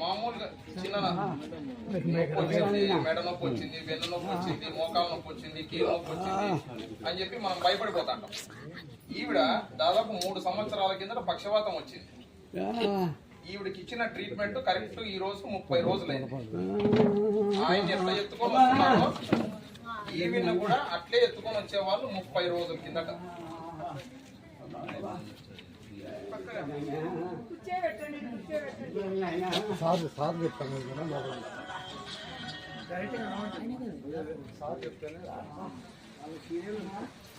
మామూలుగా చిన్న నొప్పి మెడ నొప్పి వచ్చింది వెన్ను నొప్పి వచ్చింది మోకాలు నొప్పి వచ్చింది కీలు నొప్పి వచ్చింది అని చెప్పి మనం భయపడిపోతాం. ఈవిడ దాదాపు మూడు సంవత్సరాల కిందట పక్షవాతం వచ్చింది. ఈవిడకి ఇచ్చిన ట్రీట్మెంట్ కరెక్ట్ ఈ రోజు ముప్పై రోజులైంది. ఆయన ఎట్లా ఎత్తుకొని వస్తున్నారో ఈవిడ కూడా అట్లే ఎత్తుకొని వచ్చేవాళ్ళు ముప్పై రోజుల కిందట. సార్ సార్ చెప్తాను.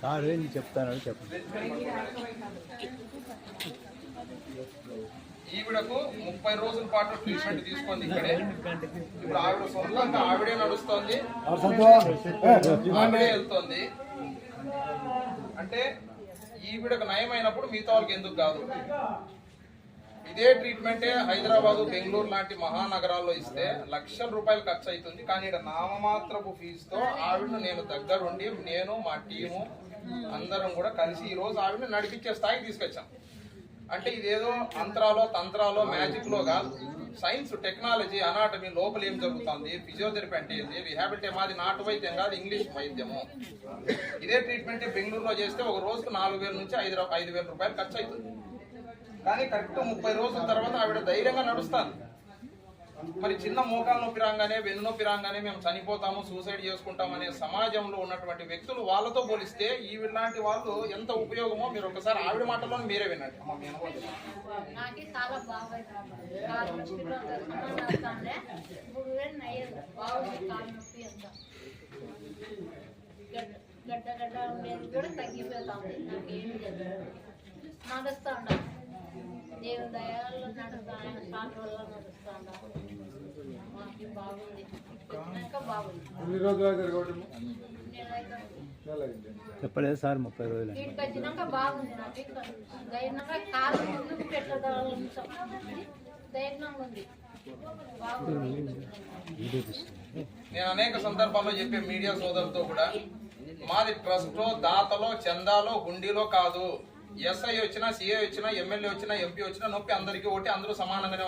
సార్ ఏంటి చెప్తాను చెప్పండి. ఈవిడకు ముప్పై రోజుల పాటు ట్రీట్మెంట్ తీసుకుంది ఇక్కడే. ఇప్పుడు ఆవిడ సొంతంగా ఆవిడే నడుస్తోంది. ఆవిడే వెళ్తోంది. అంటే ఈవిడకు నయమైనప్పుడు మిగతా వాళ్ళకి ఎందుకు కాదు? ఇదే ట్రీట్మెంటే హైదరాబాదు బెంగళూరు లాంటి మహానగరాల్లో ఇస్తే లక్షల రూపాయలు ఖర్చు అవుతుంది కానీ ఇక్కడ నామమాత్రపు ఫీజుతో ఆవిడను నేను దగ్గరుండి నేను మా టీము అందరం కూడా కలిసి ఈ రోజు ఆవిడని నడిపించే స్థాయికి తీసుకొచ్చాం. అంటే ఇదేదో అంతరాలో తంత్రాలో మ్యాజిక్లో కాదు. సైన్స్ టెక్నాలజీ అనాటమీ లోపల ఏం జరుగుతుంది? ఫిజియోథెరపీ అంటే ఏంది? రిహాబిలిటీ మాది నాటు వైద్యం కాదు ఇంగ్లీష్ వైద్యము. ఇదే ట్రీట్మెంట్ బెంగళూరులో చేస్తే ఒక రోజుకు నాలుగు వేల నుంచి ఐదు ఐదు వేల రూపాయలు ఖర్చు అవుతుంది. కానీ కరెక్ట్ ముప్పై రోజుల తర్వాత ఆవిడ ధైర్యంగా నడుస్తాను మరి చిన్న మోకాలు నొప్పి రాగానే వెన్ను నొప్పి రాగానే మేము చనిపోతాము సూసైడ్ చేసుకుంటాం అనే సమాజంలో ఉన్నటువంటి వ్యక్తులు వాళ్ళతో పోలిస్తే ఈ లాంటి వాళ్ళు ఎంత ఉపయోగమో మీరు ఒకసారి ఆవిడ మాటల్లో మీరే వినండి. అమ్మ, మీ అనుభవం చెప్పండి. నాకే చాలా బాగుంది కాలు నొప్పిలో వస్తుండే మూడు వేలు నయ్యేది. బాగుంది కాలు నొప్పి అంతా. గడ్డ గడ్డ గడ్డ ఉండేది కూడా తగ్గిపోతుంది నాకేం లేదు. నడుస్తా ఉండ దేవుని దయాల్లో ఎన్ని రోజులు చెప్పలేదు సార్ ముప్పై రోజులు నేను అనేక సందర్భాల్లో చెప్పే మీడియా సోదరులతో కూడా మాది ట్రస్ట్ దాతలో చందాలో హుండీలో కాదు. ఎస్ఐ వచ్చినా సిఐ వచ్చినా ఎమ్మెల్యే వచ్చినా ఎంపీ వచ్చినా నొప్పి అందరికీ ఒకటి అందరూ సమానంగానే